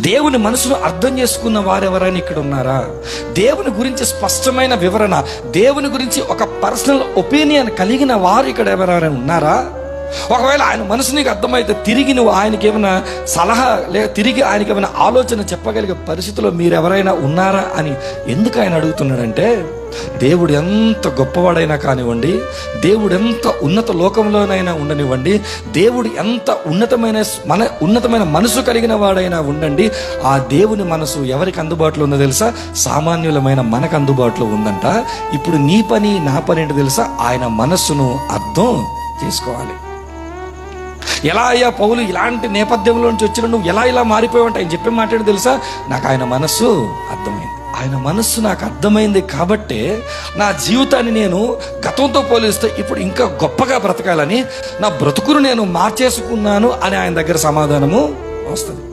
దేవుని మనసును అర్థం చేసుకున్న వారెవరైనా ఇక్కడ ఉన్నారా? దేవుని గురించి స్పష్టమైన వివరణ దేవుని గురించి ఒక పర్సనల్ ఒపీనియన్ కలిగిన వారు ఇక్కడ ఎవరైనా ఉన్నారా? ఒకవేళ ఆయన మనసు నీకు అర్థమైతే తిరిగి నువ్వు ఆయనకి ఏమైనా సలహా లేక తిరిగి ఆయనకి ఏమైనా ఆలోచన చెప్పగలిగే పరిస్థితిలో మీరు ఎవరైనా ఉన్నారా అని ఎందుకు ఆయన అడుగుతున్నాడంటే దేవుడు ఎంత గొప్పవాడైనా కానివ్వండి దేవుడు ఎంత ఉన్నత లోకంలోనైనా ఉండనివ్వండి దేవుడు ఎంత ఉన్నతమైన మన ఉన్నతమైన మనసు కలిగిన వాడైనా ఉండండి ఆ దేవుని మనసు ఎవరికి అందుబాటులో ఉందో తెలుసా? సామాన్యులమైన మనకు అందుబాటులో ఉందంట. ఇప్పుడు నీ పని నా పని ఏంటో తెలుసా? ఆయన మనస్సును అర్థం చేసుకోవాలి. ఎలా అయ్యా పౌలు ఇలాంటి నేపథ్యంలో నుంచి వచ్చిన నువ్వు ఎలా ఇలా మారిపోయావంటే ఆయన చెప్పే మాట్లాడి తెలుసా? నాకు ఆయన మనస్సు అర్థమైంది. ఆయన మనస్సు నాకు అర్థమైంది కాబట్టే నా జీవితాన్ని నేను గతంతో పోలిస్తే ఇప్పుడు ఇంకా గొప్పగా బ్రతకాలని నా బ్రతుకును నేను మార్చేసుకున్నాను అని ఆయన దగ్గర సమాధానము వస్తుంది.